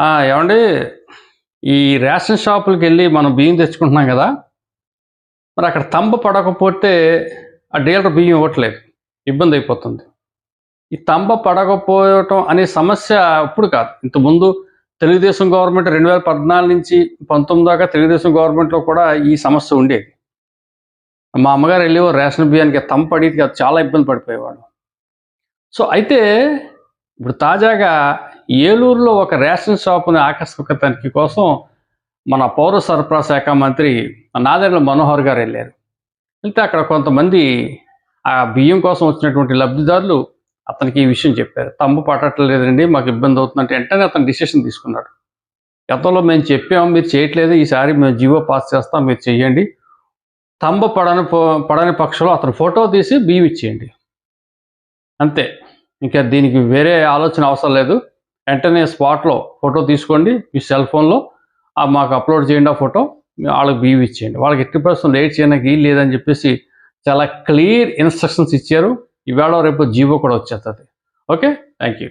ఏమండి? ఈ రేషన్ షాపులకి వెళ్ళి మనం బియ్యం తెచ్చుకుంటున్నాం కదా మరి అక్కడ తంబ పడకపోతే ఆ డీలర్ బియ్యం ఇవ్వట్లేదు. ఇబ్బంది అయిపోతుంది. ఈ తంబ పడకపోవటం అనే సమస్య ఇప్పుడు కాదు. ఇంతకుముందు తెలుగుదేశం గవర్నమెంట్ రెండు వేల పద్నాలుగు నుంచి పంతొమ్మిది దాకా తెలుగుదేశం గవర్నమెంట్లో కూడా ఈ సమస్య ఉండేది. మా అమ్మగారు వెళ్ళేవో రేషన్ బియ్యానికి తంప పడేది కాదు చాలా ఇబ్బంది పడిపోయేవాడు సో అయితే ఇప్పుడు తాజాగా ఏలూరులో ఒక రేషన్ షాపుని ఆకస్మిక తనిఖీ కోసం మన పౌర సరఫరా శాఖ మంత్రి నాదెండ్ల మనోహర్ గారు వెళ్ళారు. వెళ్తే అక్కడ కొంతమంది ఆ బియ్యం కోసం వచ్చినటువంటి లబ్ధిదారులు అతనికి ఈ విషయం చెప్పారు. తమ్ము పట్టట్లేదండి మాకు ఇబ్బంది అవుతుందంటే వెంటనే అతను డిసిషన్ తీసుకున్నాడు. గతంలో మేము చెప్పాము మీరు చేయట్లేదు ఈసారి మేము జీవో పాస్ చేస్తాం మీరు చెయ్యండి. తంబ పడని పడని పక్షంలో అతను ఫోటో తీసి బియ్యం ఇచ్చేయండి. అంతే. ఇంకా దీనికి వేరే ఆలోచన అవసరం లేదు. వెంటనే స్పాట్లో ఫోటో తీసుకోండి మీ సెల్ ఫోన్లో ఆ మాకు అప్లోడ్ చేయండి ఆ ఫోటో వాళ్ళకి బీవ్ ఇచ్చేయండి. వాళ్ళకి ఎట్టి ప్రశ్న లేట్ చేయడానికి వీలు లేదని చెప్పేసి చాలా క్లియర్ ఇన్స్ట్రక్షన్స్ ఇచ్చారు. ఇవాళ రేపు జీవో కూడా వచ్చేస్తుంది. Okay thank you